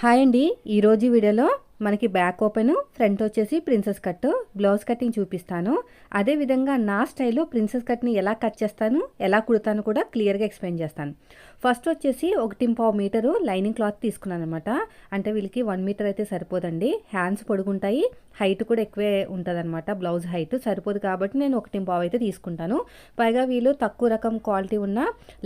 Hi అండి. ఈరోజు వీడియోలో మనకి బ్యాక్ ఓపెన్ ఫ్రంట్ వచ్చేసి ప్రిన్సెస్ కట్ బ్లౌజ్ కటింగ్ చూపిస్తాను. అదేవిధంగా నా స్టైల్లో ప్రిన్సెస్ కట్ని ఎలా కట్ చేస్తాను ఎలా కుడతాను కూడా క్లియర్గా ఎక్స్ప్లెయిన్ చేస్తాను. ఫస్ట్ వచ్చేసి ఒకటి పావు మీటరు లైనింగ్ క్లాత్ తీసుకున్నాను అనమాట అంటే వీళ్ళకి వన్ మీటర్ అయితే సరిపోదండి. హ్యాండ్స్ పొడుగుంటాయి. హైట్ కూడా ఎక్కువే ఉంటుంది అనమాట బ్లౌజ్ హైట్ సరిపోదు కాబట్టి నేను ఒకటి పావు అయితే తీసుకుంటాను. పైగా వీళ్ళు తక్కువ రకం క్వాలిటీ ఉన్న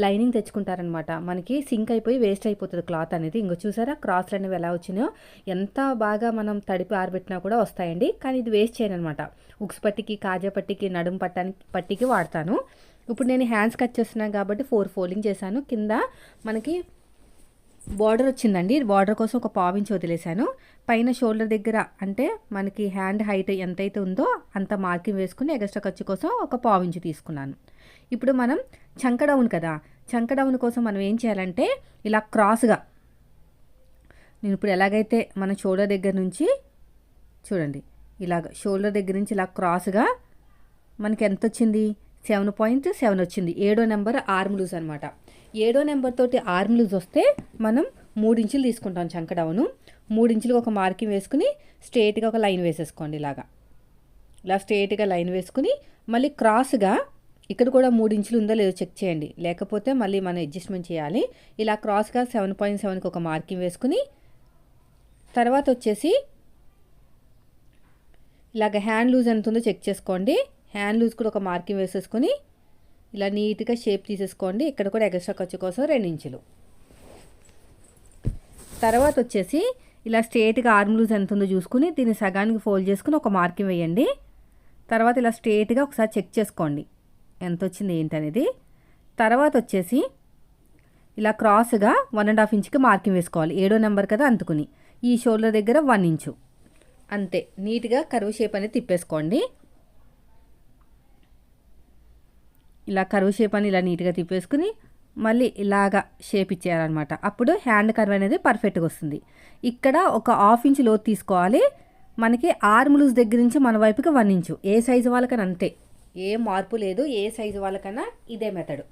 లైనింగ్ తెచ్చుకుంటారనమాట మనకి సింక్ అయిపోయి వేస్ట్ అయిపోతుంది క్లాత్ అనేది. ఇంకో చూసారా? క్రాస్లు అనేవి ఎలా వచ్చినాయో? ఎంత బాగా మనం తడిపి ఆరబెట్టినా కూడా వస్తాయండి. కానీ ఇది వేస్ట్ చేయను అనమాట ఉక్స్ పట్టికి కాజా పట్టికి నడుము పట్టానికి పట్టికి వాడతాను. ఇప్పుడు నేను హ్యాండ్స్ కట్ చేస్తున్నాను కాబట్టి ఫోర్ ఫోల్డింగ్ చేశాను. కింద మనకి బార్డర్ వచ్చిందండి. బార్డర్ కోసం ఒక పావించి వదిలేశాను. పైన షోల్డర్ దగ్గర అంటే మనకి హ్యాండ్ హైట్ ఎంతైతే ఉందో అంత మార్కింగ్ వేసుకుని ఎగస్ట్రా ఖర్చు కోసం ఒక పావించి తీసుకున్నాను. ఇప్పుడు మనం చంక డౌన్ కదా చంక డౌన్ కోసం మనం ఏం చేయాలంటే ఇలా క్రాస్గా నేను ఇప్పుడు ఎలాగైతే మన షోల్డర్ దగ్గర నుంచి చూడండి ఇలాగ షోల్డర్ దగ్గర నుంచి ఇలా క్రాస్గా మనకి ఎంత వచ్చింది? సెవెన్ పాయింట్ సెవెన్ వచ్చింది. ఏడో నెంబర్ ఆర్మ్ లూజ్ అనమాట ఏడో నెంబర్ తోటి ఆర్మ్ లూజ్ వస్తే మనం మూడు ఇంచులు తీసుకుంటాం చంక డౌను. మూడు ఒక మార్కింగ్ వేసుకుని స్ట్రేట్గా ఒక లైన్ వేసేసుకోండి ఇలాగా. ఇలా స్ట్రేట్గా లైన్ వేసుకుని మళ్ళీ క్రాస్గా ఇక్కడ కూడా మూడు ఇంచులు ఉందో లేదో చెక్ చేయండి. లేకపోతే మళ్ళీ మనం అడ్జస్ట్మెంట్ చేయాలి. ఇలా క్రాస్గా సెవెన్ పాయింట్ సెవెన్కి ఒక మార్కింగ్ వేసుకుని తర్వాత వచ్చేసి ఇలాగ హ్యాండ్ లూజ్ ఎంత ఉందో చెక్ చేసుకోండి. హ్యాండ్ లూజ్ కూడా ఒక మార్కింగ్ వేసేసుకొని ఇలా నీట్గా షేప్ తీసేసుకోండి. ఇక్కడ కూడా ఎగస్ట్రా ఖర్చు కోసం రెండు ఇంచులు. తర్వాత వచ్చేసి ఇలా స్ట్రేట్గా ఆర్మ్ లూజ్ ఎంత ఉందో చూసుకుని దీన్ని సగానికి ఫోల్డ్ చేసుకుని ఒక మార్కింగ్ వేయండి. తర్వాత ఇలా స్ట్రేట్గా ఒకసారి చెక్ చేసుకోండి. ఎంత వచ్చింది ఏంటనేది తర్వాత వచ్చేసి ఇలా క్రాస్గా వన్ అండ్ హాఫ్ ఇంచ్కి మార్కింగ్ వేసుకోవాలి. ఏడో నెంబర్ కదా అందుకుని. ఈ షోల్డర్ దగ్గర వన్ ఇంచు. అంతే. నీట్గా కరువు షేప్ అనేది తిప్పేసుకోండి. ఇలా కరువు షేప్ అని ఇలా నీట్గా తిప్పేసుకుని మళ్ళీ ఇలాగా షేప్ ఇచ్చేయాలన్నమాట. అప్పుడు హ్యాండ్ కర్వ్ అనేది పర్ఫెక్ట్గా వస్తుంది. ఇక్కడ ఒక హాఫ్ ఇంచ్ లోతు తీసుకోవాలి. మనకి ఆర్మ్ లూజ్ దగ్గర నుంచి మన వైపుకి వన్ ఇంచు. ఏ సైజు వాళ్ళకన్నా అంతే. ఏ మార్పు లేదు. ఏ సైజు వాళ్ళకన్నా ఇదే మెథడు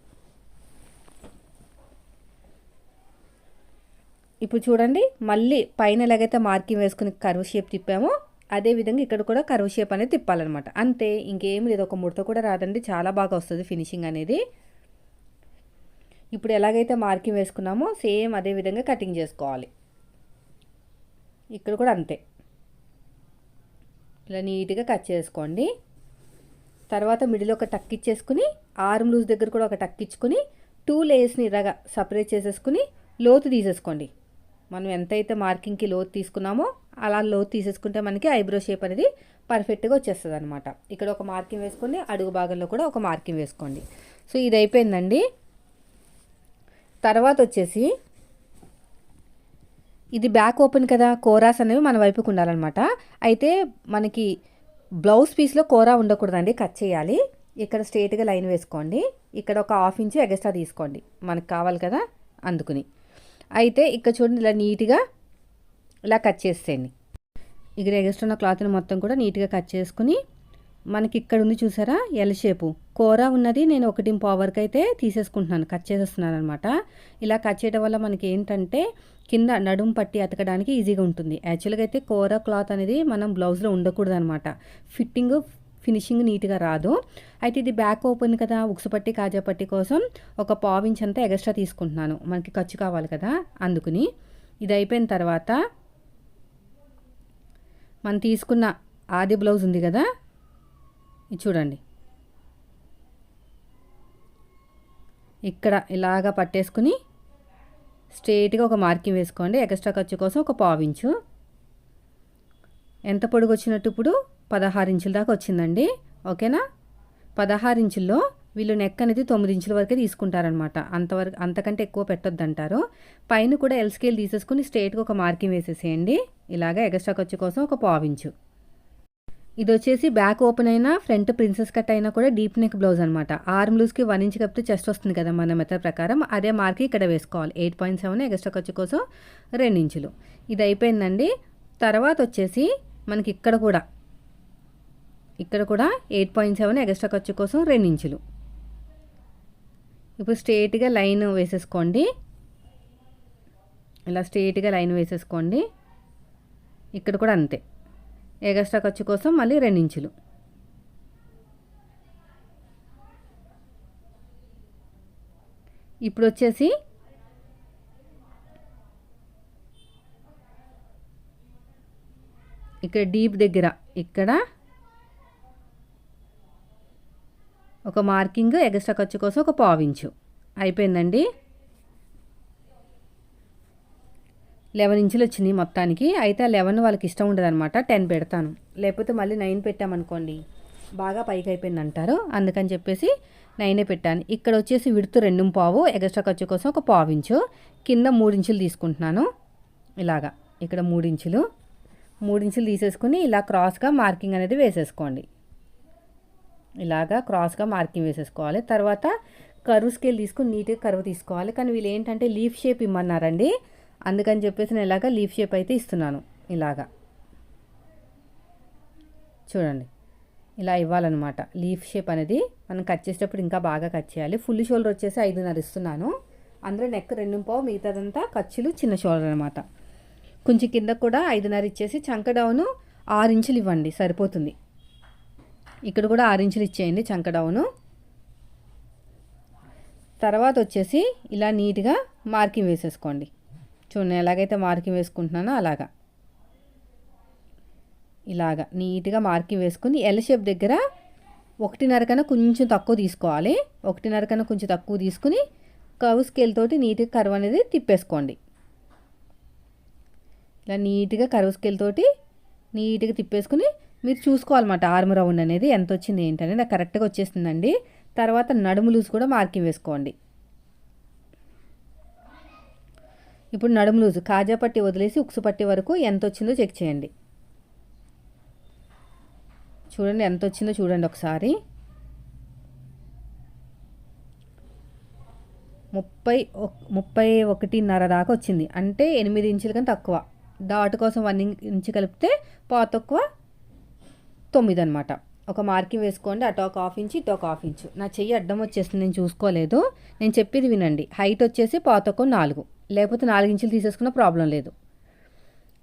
ఇప్పుడు చూడండి. మళ్ళీ పైన ఎలాగైతే మార్కింగ్ వేసుకుని కరువు షేప్ తిప్పామో అదే విధంగా ఇక్కడ కూడా కరువు షేప్ అనేది తిప్పాలన్నమాట. అంతే ఇంకేం లేదు. ఒక ముడత కూడా రాదండి. చాలా బాగా వస్తుంది ఫినిషింగ్ అనేది. ఇప్పుడు ఎలాగైతే మార్కింగ్ వేసుకున్నామో సేమ్ అదే విధంగా కటింగ్ చేసుకోవాలి. ఇక్కడ కూడా అంతే. ఇలా నీట్గా కట్ చేసుకోండి. తర్వాత మిడిల్ ఒక టక్ ఇచ్చేసుకుని ఆర్మ్ లూజ్ దగ్గర కూడా ఒక టక్ ఇచ్చుకుని టూ లేయర్స్ని ఇలాగా సపరేట్ చేసేసుకుని లోతు తీసేసుకోండి. మనం ఎంతైతే మార్కింగ్కి లోతు తీసుకున్నామో అలా లోతు తీసేసుకుంటే మనకి ఐబ్రో షేప్ అనేది పర్ఫెక్ట్గా వచ్చేస్తుంది అనమాట ఇక్కడ ఒక మార్కింగ్ వేసుకోండి అడుగు భాగంలో కూడా ఒక మార్కింగ్ వేసుకోండి. సో ఇది అయిపోయిందండి. తర్వాత వచ్చేసి ఇది బ్యాక్ ఓపెన్ కదా కోరాస్ అనేవి మన వైపుకు ఉండాలన్నమాట. అయితే మనకి బ్లౌజ్ పీస్లో కోరా ఉండకూడదండి కట్ చేయాలి. ఇక్కడ స్ట్రేట్గా లైన్ వేసుకోండి. ఇక్కడ ఒక హాఫ్ ఇంచు ఎగస్ట్రా తీసుకోండి. మనకు కావాలి కదా అందుకుని. అయితే ఇక్కడ చూడండి ఇలా నీట్గా ఇలా కట్ చేసేయండి. ఇక్కడ ఎగస్ట్రా ఉన్న క్లాత్ని మొత్తం కూడా నీట్గా కట్ చేసుకుని మనకి ఇక్కడ ఉంది చూసారా? ఎల్ షేపు కూర ఉన్నది నేను ఒకటి పవర్కి అయితే తీసేసుకుంటున్నాను కట్ చేసేస్తున్నాను అనమాట ఇలా కట్ చేయడం వల్ల మనకి ఏంటంటే కింద నడుము పట్టి అతకడానికి ఈజీగా ఉంటుంది. యాక్చువల్గా అయితే కూర క్లాత్ అనేది మనం బ్లౌజ్లో ఉండకూడదు అనమాట ఫిట్టింగ్ ఫినిషింగ్ నీట్గా రాదు. అయితే ఇది బ్యాక్ ఓపెన్ కదా ఉక్సుపట్టి కాజాపట్టి కాజా పట్టి కోసం ఒక పావించ్ అంతా ఎక్స్ట్రా తీసుకుంటున్నాను. మనకి ఖర్చు కావాలి కదా అందుకుని. ఇది అయిపోయిన తర్వాత మనం తీసుకున్న ఆది బ్లౌజ్ ఉంది కదా ఇది చూడండి. ఇక్కడ ఇలాగా పట్టేసుకుని స్ట్రేట్గా ఒక మార్కింగ్ వేసుకోండి ఎక్స్ట్రా ఖర్చు కోసం ఒక పావించు ఎంత పొడుగు వచ్చినట్టు ఇప్పుడు పదహారు ఇంచుల దాకా వచ్చిందండి. ఓకేనా? పదహారు ఇంచుల్లో వీళ్ళు నెక్ అనేది తొమ్మిది ఇంచుల వరకే తీసుకుంటారనమాట అంతవరకు అంతకంటే ఎక్కువ పెట్టొద్దంటారు. పైన కూడా ఎల్ స్కేల్ తీసేసుకుని స్ట్రేట్గా ఒక మార్కింగ్ వేసేసేయండి. ఇలాగా ఎగస్ట్రా ఖర్చు కోసం ఒక పావించు ఇది వచ్చేసి బ్యాక్ ఓపెన్ అయినా ఫ్రంట్ ప్రిన్సెస్ కట్ అయినా కూడా డీప్ నెక్ బ్లౌజ్ అనమాట ఆర్మ్ లూజ్కి వన్ ఇంచ్ కప్పితే చెస్ట్ వస్తుంది కదా మన మెథడ్ ప్రకారం. అదే మార్క్ ఇక్కడ వేసుకోవాలి. ఎయిట్ పాయింట్ సెవెన్ ఎక్స్ట్రా ఖర్చు కోసం రెండు ఇంచులు. ఇది అయిపోయిందండి తర్వాత వచ్చేసి మనకి ఇక్కడ కూడా. ఇక్కడ కూడా ఎయిట్ పాయింట్ సెవెన్ ఎక్స్ట్రా ఖర్చు కోసం రెండు ఇంచులు. ఇప్పుడు స్ట్రేట్గా లైన్ వేసేసుకోండి. ఇలా స్ట్రేట్గా లైన్ వేసేసుకోండి. ఇక్కడ కూడా అంతే. ఎగస్ట్రా ఖర్చు కోసం మళ్ళీ రెండు ఇంచులు. ఇప్పుడు వచ్చేసి ఇక్కడ డీప్ దగ్గర ఇక్కడ ఒక మార్కింగ్ ఎగస్ట్రా ఖర్చు కోసం ఒక పావించు అయిపోయిందండి. లెవెన్ ఇంచులు వచ్చినాయి మొత్తానికి. అయితే ఆ లెవెన్ వాళ్ళకి ఇష్టం ఉండదనమాట టెన్ పెడతాను. లేకపోతే మళ్ళీ నైన్ పెట్టామనుకోండి బాగా పైకి అయిపోయింది అంటారు. అందుకని చెప్పేసి నైనే పెట్టాను. ఇక్కడ వచ్చేసి విడుతు రెండు పావు ఎగస్ట్రా ఖర్చు కోసం ఒక పావించు కింద మూడించులు తీసుకుంటున్నాను. ఇలాగా. ఇక్కడ మూడు ఇంచులు మూడు ఇంచులు తీసేసుకుని ఇలా క్రాస్గా మార్కింగ్ అనేది వేసేసుకోండి. ఇలాగా క్రాస్గా మార్కింగ్ వేసేసుకోవాలి. తర్వాత కరువు స్కేల్ తీసుకుని నీట్గా కరువు తీసుకోవాలి. కానీ వీళ్ళు ఏంటంటే లీఫ్ షేప్ ఇమ్మన్నారండి. అందుకని చెప్పేసి నేను ఇలాగా లీఫ్ షేప్ అయితే ఇస్తున్నాను. ఇలాగా. చూడండి. ఇలా ఇవ్వాలన్నమాట. లీఫ్ షేప్ అనేది మనం కట్ చేసేటప్పుడు ఇంకా బాగా కట్ చేయాలి. ఫుల్ షోల్డర్ వచ్చేసి ఐదున్నర ఇస్తున్నాను. అందులో నెక్ రెండు పావు మిగతాదంతా ఖర్చులు చిన్న షోల్డర్ అనమాట కొంచెం కింద కూడా ఐదున్నర ఇచ్చేసి చంక డౌను ఆరు ఇంచులు ఇవ్వండి సరిపోతుంది. ఇక్కడ కూడా ఆరు ఇంచులు ఇచ్చేయండి చంక డౌను. తర్వాత వచ్చేసి ఇలా నీట్గా మార్కింగ్ వేసేసుకోండి. చూడండి ఎలాగైతే మార్కింగ్ వేసుకుంటున్నానో అలాగా. ఇలాగా నీట్గా మార్కింగ్ వేసుకుని ఎల్ షేప్ దగ్గర ఒకటిన్నర కన్నా కొంచెం తక్కువ తీసుకోవాలి. ఒకటిన్నర కన్నా కొంచెం తక్కువ తీసుకుని కవ్ స్కేల్ తోటి నీట్గా కర్వ్ అనేది తిప్పేసుకోండి. ఇలా నీట్గా కర్వ్ నీట్గా తిప్పేసుకుని మీరు చూసుకోవాలన్నమాట ఆర్మ్ రౌండ్ అనేది ఎంత వచ్చింది ఏంటనేది. నాకు కరెక్ట్గా వచ్చేస్తుందండి తర్వాత నడుము లూజ్ కూడా మార్కింగ్ వేసుకోండి. ఇప్పుడు నడుము లూజు కాజా పట్టి వదిలేసి ఉక్సు పట్టి వరకు ఎంత వచ్చిందో చెక్ చేయండి. చూడండి ఎంత వచ్చిందో చూడండి ఒకసారి. ముప్పై ముప్పై ఒకటిన్నర దాకా వచ్చింది. అంటే ఎనిమిది ఇంచుల కన్నా తక్కువ. డాట్ కోసం వన్ ఇంచు కలిపితే పాత తక్కువ తొమ్మిది అనమాట ఒక మార్కింగ్ వేసుకోండి అటు ఒక హాఫ్ ఇంచు ఇటు ఒక హాఫ్ ఇంచు. నా చెయ్యి అడ్డం వచ్చేస్తుంది నేను చూసుకోలేదు. నేను చెప్పేది వినండి. హైట్ వచ్చేసి పాతొక్క నాలుగు. లేకపోతే నాలుగు ఇంచులు తీసేసుకున్న ప్రాబ్లం లేదు.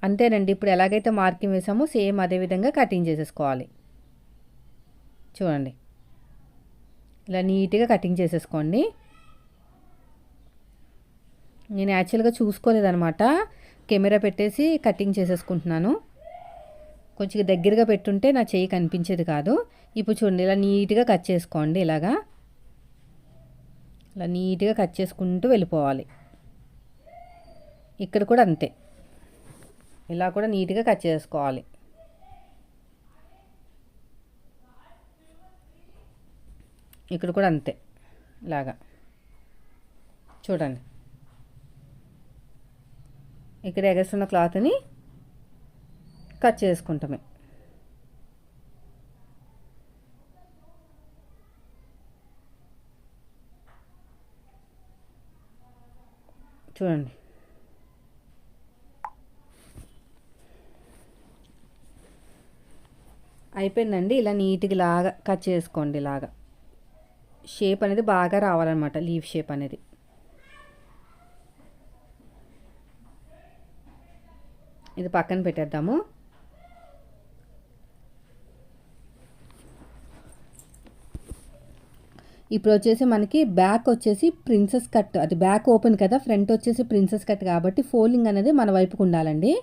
అంతేనండి. ఇప్పుడు ఎలాగైతే మార్కింగ్ వేసామో సేమ్ అదే విధంగా కటింగ్ చేసేసుకోవాలి. చూడండి. ఇలా నీట్గా కటింగ్ చేసేసుకోండి. నేను యాక్చువల్గా చూసుకోలేదనమాట కెమెరా పెట్టేసి కటింగ్ చేసేసుకుంటున్నాను. కొంచెం దగ్గరగా పెట్టుంటే నా చెయ్యి కనిపించేది కాదు. ఇప్పుడు చూడండి ఇలా నీట్గా కట్ చేసుకోండి ఇలాగా. ఇలా నీట్గా కట్ చేసుకుంటూ వెళ్ళిపోవాలి. ఇక్కడ కూడా అంతే. ఇలా కూడా నీట్గా కట్ చేసుకోవాలి. ఇక్కడ కూడా అంతే. ఇలాగా. చూడండి. ఇక్కడ ఎగస్తున్న క్లాత్ని కట్ చేసుకుంటామే. చూడండి. అయిపోయిందండి. ఇలా నీట్గా లాగా కట్ చేసుకోండి ఇలాగా. షేప్ అనేది బాగా రావాలన్నమాట. లీవ్ షేప్ అనేది. ఇది పక్కన పెట్టేద్దాము. ఇప్పుడు వచ్చేసి మనకి బ్యాక్ వచ్చేసి ప్రిన్సెస్ కట్ అది బ్యాక్ ఓపెన్ కదా ఫ్రంట్ వచ్చేసి ప్రిన్సెస్ కట్ కాబట్టి ఫోల్డింగ్ అనేది మన వైపుకు ఉండాలండి.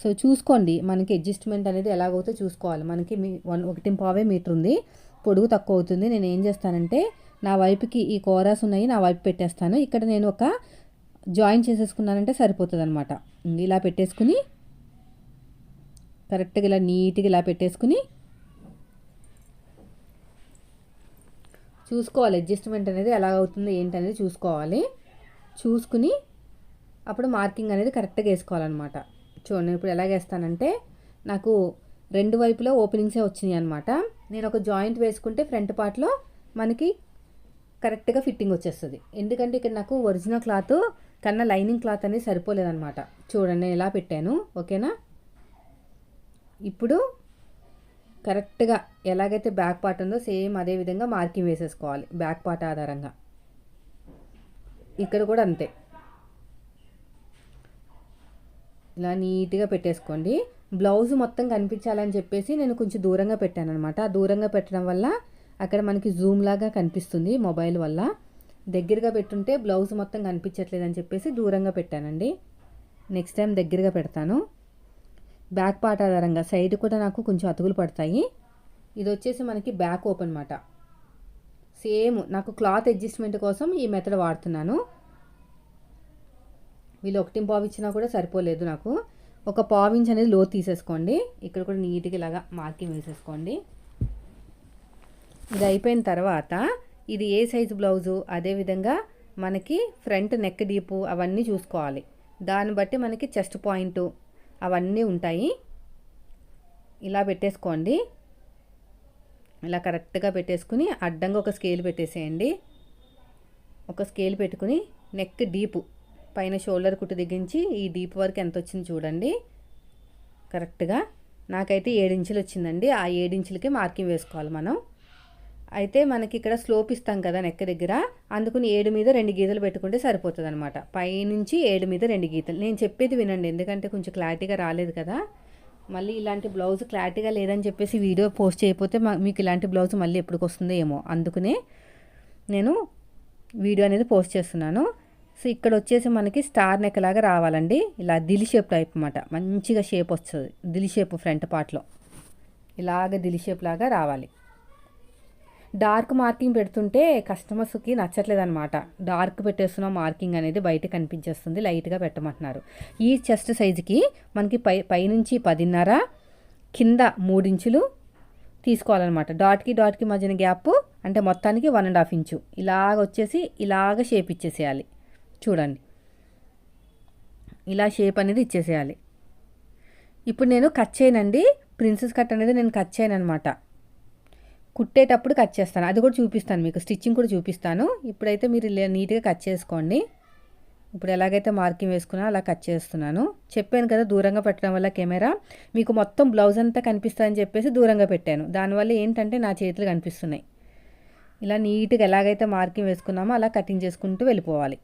సో చూసుకోండి మనకి అడ్జస్ట్మెంట్ అనేది ఎలాగవుతే చూసుకోవాలి. మనకి మీ వన్ ఒకటి పావే మీటర్ ఉంది పొడుగు తక్కువ అవుతుంది. నేను ఏం చేస్తానంటే నా వైపుకి ఈ కోరాస్ ఉన్నాయి నా వైపు పెట్టేస్తాను. ఇక్కడ నేను ఒక జాయిన్ చేసేసుకున్నానంటే సరిపోతుంది అనమాట ఇలా పెట్టేసుకుని కరెక్ట్గా ఇలా నీట్గా ఇలా పెట్టేసుకుని చూసుకోవాలి. అడ్జస్ట్మెంట్ అనేది ఎలా అవుతుందో ఏంటనేది చూసుకోవాలి. చూసుకుని అప్పుడు మార్కింగ్ అనేది కరెక్ట్గా వేసుకోవాలన్నమాట. చూడండి ఇప్పుడు ఎలా వేస్తానంటే నాకు రెండు వైపులో ఓపెనింగ్సే వచ్చినాయి అనమాట నేను ఒక జాయింట్ వేసుకుంటే ఫ్రంట్ పార్ట్లో మనకి కరెక్ట్గా ఫిట్టింగ్ వచ్చేస్తుంది. ఎందుకంటే ఇక్కడ నాకు ఒరిజినల్ క్లాత్ కన్నా లైనింగ్ క్లాత్ అనేది సరిపోలేదన్నమాట. చూడండి నేను ఎలా పెట్టాను. ఓకేనా? ఇప్పుడు కరెక్ట్గా ఎలాగైతే బ్యాక్ పార్ట్ ఉందో సేమ్ అదే విధంగా మార్కింగ్ వేసేసుకోవాలి బ్యాక్ పార్ట్ ఆధారంగా. ఇక్కడ కూడా అంతే. ఇలా నీట్గా పెట్టేసుకోండి. బ్లౌజ్ మొత్తం కనిపించాలని చెప్పేసి నేను కొంచెం దూరంగా పెట్టాను అనమాట దూరంగా పెట్టడం వల్ల అక్కడ మనకి జూమ్ లాగా కనిపిస్తుంది మొబైల్ వల్ల. దగ్గరగా పెట్టుంటే బ్లౌజ్ మొత్తం కనిపించట్లేదని చెప్పేసి దూరంగా పెట్టానండి. నెక్స్ట్ టైం దగ్గరగా పెడతాను. బ్యాక్ పార్ట్ ఆధారంగా సైడ్ కూడా నాకు కొంచెం అతుకులు పడతాయి. ఇది వచ్చేసి మనకి బ్యాక్ ఓపెన్ అనమాట సేమ్ నాకు క్లాత్ అడ్జస్ట్మెంట్ కోసం ఈ మెథడ్ వాడుతున్నాను. వీళ్ళు ఒకటి పావు ఇచ్చినా కూడా సరిపోలేదు నాకు. ఒక పావు ఇంచ్ అనేది లో తీసేసుకోండి. ఇక్కడ కూడా నీట్గా ఇలాగా మార్కింగ్ వేసేసుకోండి. ఇది అయిపోయిన తర్వాత ఇది ఏ సైజు బ్లౌజు? అదేవిధంగా మనకి ఫ్రంట్ నెక్ డీపు అవన్నీ చూసుకోవాలి. దాన్ని బట్టి మనకి చెస్ట్ పాయింట్ అవన్నీ ఉంటాయి. ఇలా పెట్టేసుకోండి. ఇలా కరెక్ట్గా పెట్టేసుకుని అడ్డంగా ఒక స్కేల్ పెట్టేసేయండి. ఒక స్కేల్ పెట్టుకుని నెక్ డీపు పైన షోల్డర్ కుట్టు దిగించి ఈ డీప్ వరకు ఎంత వచ్చింది చూడండి. కరెక్ట్గా నాకైతే ఏడించులు వచ్చిందండి. ఆ ఏడించులకి మార్కింగ్ వేసుకోవాలి మనం. అయితే మనకి ఇక్కడ స్లోప్ ఇస్తాం కదా నెక్క దగ్గర. అందుకుని ఏడు మీద రెండు గీతలు పెట్టుకుంటే సరిపోతుంది అనమాట పైనుంచి ఏడు మీద రెండు గీతలు. నేను చెప్పేది వినండి ఎందుకంటే కొంచెం క్లారిటీగా రాలేదు కదా. మళ్ళీ ఇలాంటి బ్లౌజ్ క్లారిటీగా లేదని చెప్పేసి వీడియో పోస్ట్ చేయకపోతే మీకు ఇలాంటి బ్లౌజ్ మళ్ళీ ఎప్పటికి వస్తుందో ఏమో. అందుకనే నేను వీడియో అనేది పోస్ట్ చేస్తున్నాను. సో ఇక్కడ వచ్చేసి మనకి స్టార్ నెక్ లాగా రావాలండి. ఇలా దిలి షేప్ టైప్ అనమాట మంచిగా షేప్ వస్తుంది. దిలి షేప్ ఫ్రంట్ పార్ట్లో ఇలాగ దిలి షేప్ లాగా రావాలి. డార్క్ మార్కింగ్ పెడుతుంటే కస్టమర్స్కి నచ్చట్లేదు అనమాట డార్క్ పెట్టేస్తున్న మార్కింగ్ అనేది బయట కనిపించేస్తుంది లైట్గా పెట్టమంటున్నారు. ఈ చెస్ట్ సైజుకి మనకి పై పైనుంచి పదిన్నర కింద మూడించులు తీసుకోవాలన్నమాట. డాట్కి డాట్కి మధ్యన గ్యాప్ అంటే మొత్తానికి వన్ అండ్ హాఫ్ ఇంచు. ఇలాగ వచ్చేసి ఇలాగ షేప్ ఇచ్చేసేయాలి. చూడండి. ఇలా షేప్ అనేది ఇచ్చేసేయాలి. ఇప్పుడు నేను కట్ చేయనండి. ప్రిన్సెస్ కట్ అనేది నేను కట్ చేయను అనమాట కుట్టేటప్పుడు కట్ చేస్తాను. అది కూడా చూపిస్తాను మీకు. స్టిచ్చింగ్ కూడా చూపిస్తాను. ఇప్పుడైతే మీరు నీట్గా కట్ చేసుకోండి. ఇప్పుడు ఎలాగైతే మార్కింగ్ వేసుకున్నా అలా కట్ చేస్తున్నాను. చెప్పాను కదా దూరంగా పెట్టడం వల్ల కెమెరా. మీకు మొత్తం బ్లౌజ్ అంతా కనిపిస్తుందని చెప్పేసి దూరంగా పెట్టాను. దానివల్ల ఏంటంటే నా చేతులు కనిపిస్తున్నాయి. ఇలా నీట్గా ఎలాగైతే మార్కింగ్ వేసుకున్నామో అలా కటింగ్ చేసుకుంటూ వెళ్ళిపోవాలి.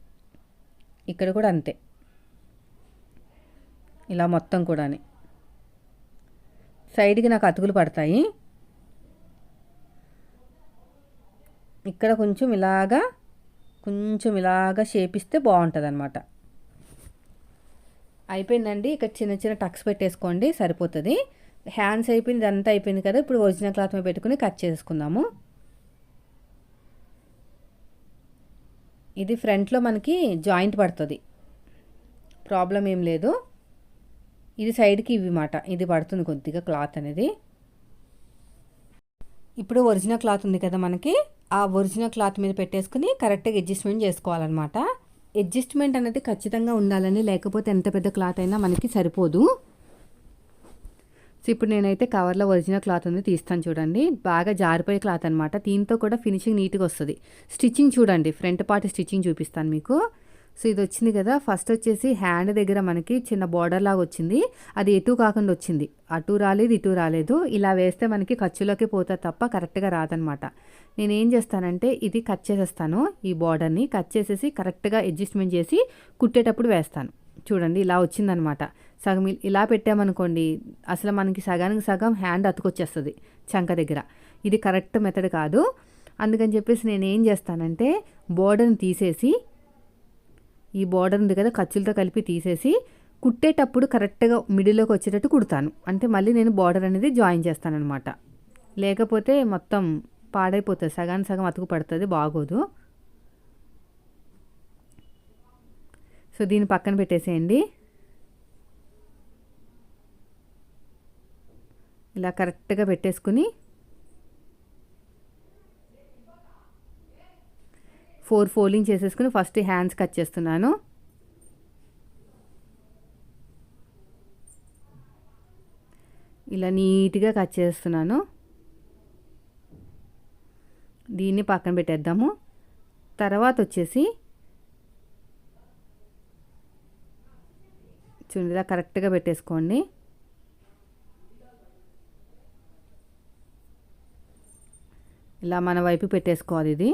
ఇక్కడ కూడా అంతే. ఇలా మొత్తం కూడా సైడ్కి నాకు అతుకులు పడతాయి. ఇక్కడ కొంచెం ఇలాగా కొంచెం ఇలాగా షేప్ ఇస్తే బాగుంటుంది అనమాట అయిపోయిందండి. ఇక్కడ చిన్న చిన్న టక్స్ పెట్టేసుకోండి సరిపోతుంది. హ్యాండ్స్ అయిపోయింది అంతా అయిపోయింది కదా ఇప్పుడు ఒరిజినల్ క్లాత్ మీద పెట్టుకుని కట్ చేసుకుందాము. ఇది ఫ్రంట్లో మనకి జాయింట్ పడుతుంది. ప్రాబ్లం ఏం లేదు. ఇది సైడ్కి ఇవి మాట ఇది పడుతుంది కొద్దిగా క్లాత్ అనేది. ఇప్పుడు ఒరిజినల్ క్లాత్ ఉంది కదా మనకి. ఆ ఒరిజినల్ క్లాత్ మీద పెట్టేసుకుని కరెక్ట్గా అడ్జస్ట్మెంట్ చేసుకోవాలన్నమాట. అడ్జస్ట్మెంట్ అనేది ఖచ్చితంగా ఉండాలని లేకపోతే ఎంత పెద్ద క్లాత్ అయినా మనకి సరిపోదు. సో ఇప్పుడు నేనైతే కవర్లో ఒరిజినల్ క్లాత్ ఉంది తీస్తాను చూడండి. బాగా జారిపోయే క్లాత్ అనమాట దీంతో కూడా ఫినిషింగ్ నీట్గా వస్తుంది. స్టిచ్చింగ్ చూడండి. ఫ్రంట్ పార్ట్ స్టిచ్చింగ్ చూపిస్తాను మీకు. సో ఇది వచ్చింది కదా. ఫస్ట్ వచ్చేసి హ్యాండ్ దగ్గర మనకి చిన్న బార్డర్ లాగా వచ్చింది. అది ఎటు కాకుండా వచ్చింది. అటు రాలేదు ఇటు రాలేదు. ఇలా వేస్తే మనకి ఖర్చులోకి పోతా తప్ప కరెక్ట్గా రాదనమాట. నేను ఏం చేస్తానంటే ఇది కట్ చేసేస్తాను. ఈ బార్డర్ని కట్ చేసేసి కరెక్ట్గా అడ్జస్ట్మెంట్ చేసి కుట్టేటప్పుడు వేస్తాను. చూడండి ఇలా వచ్చిందనమాట. సగం ఇలా పెట్టామనుకోండి అసలు మనకి సగానికి సగం హ్యాండ్ అతుకొచ్చేస్తుంది చంక దగ్గర. ఇది కరెక్ట్ మెథడ్ కాదు. అందుకని చెప్పేసి నేను ఏం చేస్తానంటే బోర్డర్ని తీసేసి ఈ బోర్డర్ ఉంది కదా ఖర్చులతో కలిపి తీసేసి కుట్టేటప్పుడు కరెక్ట్గా మిడిల్లోకి వచ్చేటట్టు కుడతాను. అంటే మళ్ళీ నేను బార్డర్ అనేది జాయిన్ చేస్తానమాట లేకపోతే మొత్తం పాడైపోతుంది. సగానికి సగం అతుకు పడుతుంది బాగోదు. సో దీన్ని పక్కన పెట్టేసేయండి. ఇలా కరెక్ట్గా పెట్టేసుకుని ఫోర్ ఫోల్డింగ్ చేసేసుకుని ఫస్ట్ హ్యాండ్స్ కట్ చేస్తున్నాను. ఇలా నీట్గా కట్ చేస్తున్నాను. దీన్ని పక్కన పెట్టేద్దాము. తర్వాత వచ్చేసి చూడండి ఇలా కరెక్ట్గా పెట్టేసుకోండి. ఇలా మన వైపు పెట్టేసుకోవాలి ఇది.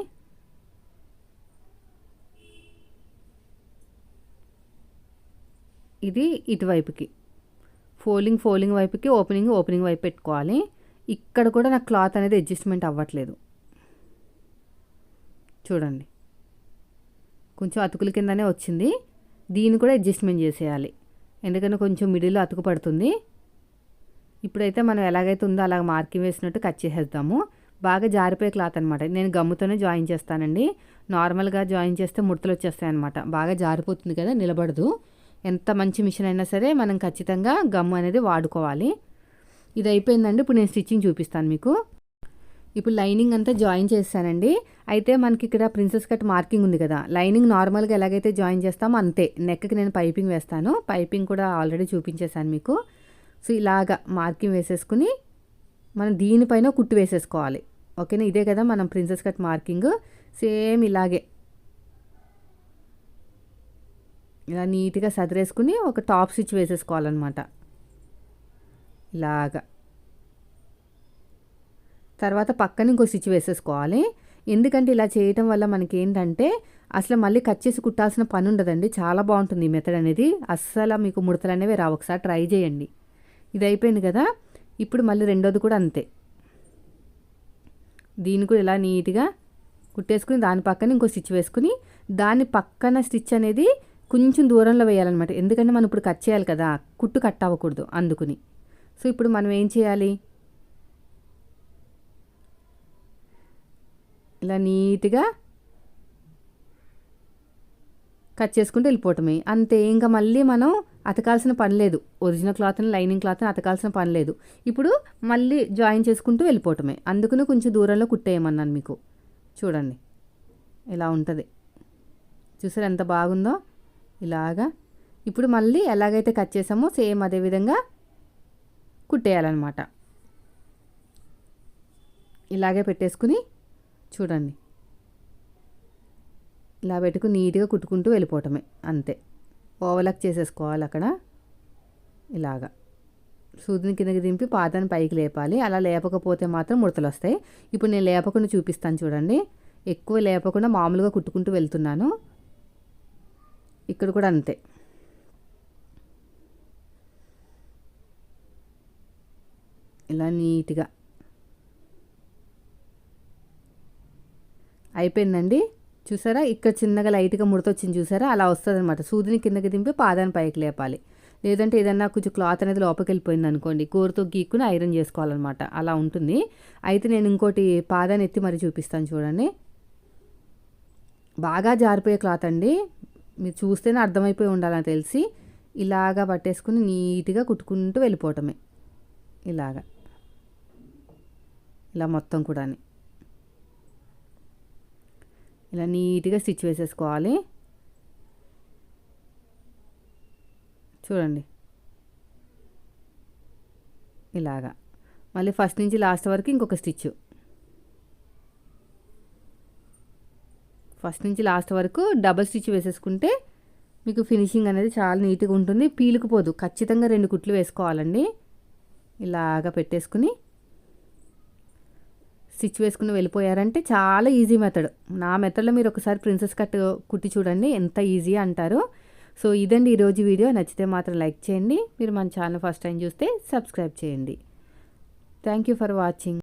ఇది ఇటువైపుకి. ఫోలింగ్ ఫోలింగ్ వైపుకి ఓపెనింగ్ ఓపెనింగ్ వైపు పెట్టుకోవాలి. ఇక్కడ కూడా నాకు క్లాత్ అనేది అడ్జస్ట్మెంట్ అవ్వట్లేదు. చూడండి. కొంచెం అతుకుల కిందనే వచ్చింది. దీన్ని కూడా అడ్జస్ట్మెంట్ చేసేయాలి. ఎందుకంటే కొంచెం మిడిల్లో అతుకు పడుతుంది. ఇప్పుడైతే మనం ఎలాగైతే ఉందో అలాగ మార్కింగ్ వేసినట్టు కట్ చేసేద్దాము. బాగా జారిపోయే క్లాత్ అనమాట నేను గమ్ముతోనే జాయిన్ చేస్తానండి. నార్మల్గా జాయిన్ చేస్తే ముడతలు వచ్చేస్తాయి అనమాట బాగా జారిపోతుంది కదా నిలబడదు. ఎంత మంచి మిషన్ అయినా సరే మనం ఖచ్చితంగా గమ్ అనేది వాడుకోవాలి. ఇది అయిపోయిందండి. ఇప్పుడు నేను స్టిచ్చింగ్ చూపిస్తాను మీకు. ఇప్పుడు లైనింగ్ అంతా జాయిన్ చేస్తానండి. అయితే మనకి ఇక్కడ ప్రిన్సెస్ కట్ మార్కింగ్ ఉంది కదా. లైనింగ్ నార్మల్గా ఎలాగైతే జాయిన్ చేస్తామో అంతే. నెక్కి నేను పైపింగ్ వేస్తాను. పైపింగ్ కూడా ఆల్రెడీ చూపించేశాను మీకు. సో ఇలాగా మార్కింగ్ వేసేసుకుని మనం దీనిపైన కుట్టు వేసేసుకోవాలి. ఓకేనా? ఇదే కదా మనం ప్రిన్సెస్ కట్ మార్కింగ్. సేమ్ ఇలాగే ఇలా నీట్గా సదిరేసుకుని ఒక టాప్ స్టిచ్ వేసేసుకోవాలన్నమాట. ఇలాగా. తర్వాత పక్కన ఇంకో స్టిచ్ వేసేసుకోవాలి. ఎందుకంటే ఇలా చేయటం వల్ల మనకి ఏంటంటే అసలు మళ్ళీ కట్ చేసి కుట్టాల్సిన పని ఉండదండి చాలా బాగుంటుంది ఈ మెథడ్ అనేది. అస్సలు మీకు ముడతలు అనేవి రావు. ఒకసారి ట్రై చేయండి. ఇది అయిపోయింది కదా? ఇప్పుడు మళ్ళీ రెండోది కూడా అంతే. దీన్ని కూడా ఇలా నీట్గా కుట్టేసుకుని దాని పక్కన ఇంకో స్టిచ్ వేసుకుని దాని పక్కన స్టిచ్ అనేది కొంచెం దూరంలో వేయాలన్నమాట. ఎందుకంటే మనం ఇప్పుడు కట్ చేయాలి కదా కుట్టు కట్ అవ్వకూడదు అందుకుని. సో ఇప్పుడు మనం ఏం చేయాలి? ఇలా నీట్గా కట్ చేసుకుంటూ వెళ్ళిపోవటమే. అంతే ఇంకా మళ్ళీ మనం అతకాల్సిన పని లేదు. ఒరిజినల్ క్లాత్ని లైనింగ్ క్లాత్ని అతకాల్సిన పని లేదు. ఇప్పుడు మళ్ళీ జాయిన్ చేసుకుంటూ వెళ్ళిపోవటమే. అందుకుని కొంచెం దూరంలో కుట్టేయమన్నాను మీకు. చూడండి ఇలా ఉంటుంది. చూసారు ఎంత బాగుందో? ఇలాగా. ఇప్పుడు మళ్ళీ ఎలాగైతే కట్ చేసామో సేమ్ అదే విధంగా కుట్టేయాలన్నమాట. ఇలాగే పెట్టేసుకుని చూడండి. ఇలా పెట్టుకుని నీట్గా కుట్టుకుంటూ వెళ్ళిపోవటమే అంతే. ఓవలక్ చేసేసుకోవాలి అక్కడ. ఇలాగా. సూదిని కిందకి దింపి పాదాన్ని పైకి లేపాలి. అలా లేపకపోతే మాత్రం ముడతలు వస్తాయి ఇప్పుడు నేను లేపకుండా చూపిస్తాను చూడండి. ఎక్కువ లేపకుండా మామూలుగా కుట్టుకుంటూ వెళ్తున్నాను. ఇక్కడ కూడా అంతే. ఇలా నీట్గా. అయిపోయిందండి. చూసారా? ఇక్కడ చిన్నగా లైట్గా ముడతొచ్చింది చూసారా? అలా వస్తుంది అనమాట సూదిని కిందకి దింపి పాదాన్ని పైకి లేపాలి. లేదంటే ఏదన్నా కొంచెం క్లాత్ అనేది లోపలికి వెళ్ళిపోయింది అనుకోండి కూరతో గీక్కుని ఐరన్ చేసుకోవాలన్నమాట. అలా ఉంటుంది. అయితే నేను ఇంకోటి పాదాన్ని ఎత్తి మరి చూపిస్తాను చూడండి. బాగా జారిపోయే క్లాత్ అండి. మీరు చూస్తేనే అర్థమైపోయి ఉండాలని తెలిసి ఇలాగా పట్టేసుకుని నీట్గా కుట్టుకుంటూ వెళ్ళిపోవటమే. ఇలాగా. ఇలా మొత్తం కూడా ఇలా నీట్గా స్టిచ్ వేసేసుకోవాలి. చూడండి. ఇలాగా. మళ్ళీ ఫస్ట్ నుంచి లాస్ట్ వరకు ఇంకొక స్టిచ్ ఫస్ట్ నుంచి లాస్ట్ వరకు డబల్ స్టిచ్ వేసేసుకుంటే మీకు ఫినిషింగ్ అనేది చాలా నీట్గా ఉంటుంది. పీలుకుపోదు. ఖచ్చితంగా రెండు కుట్లు వేసుకోవాలండి. ఇలాగా పెట్టేసుకుని స్టిచ్ వేసుకుని వెళ్ళిపోయారంటే చాలా ఈజీ మెథడ్. నా మెథడ్లో మీరు ఒకసారి ప్రిన్సెస్ కట్ కుట్టి చూడండి. ఎంత ఈజీ అంటారు. సో ఇదండి ఈరోజు వీడియో. నచ్చితే మాత్రం లైక్ చేయండి. మీరు మన ఛానల్ ఫస్ట్ టైం చూస్తే సబ్స్క్రైబ్ చేయండి. Thank you for watching.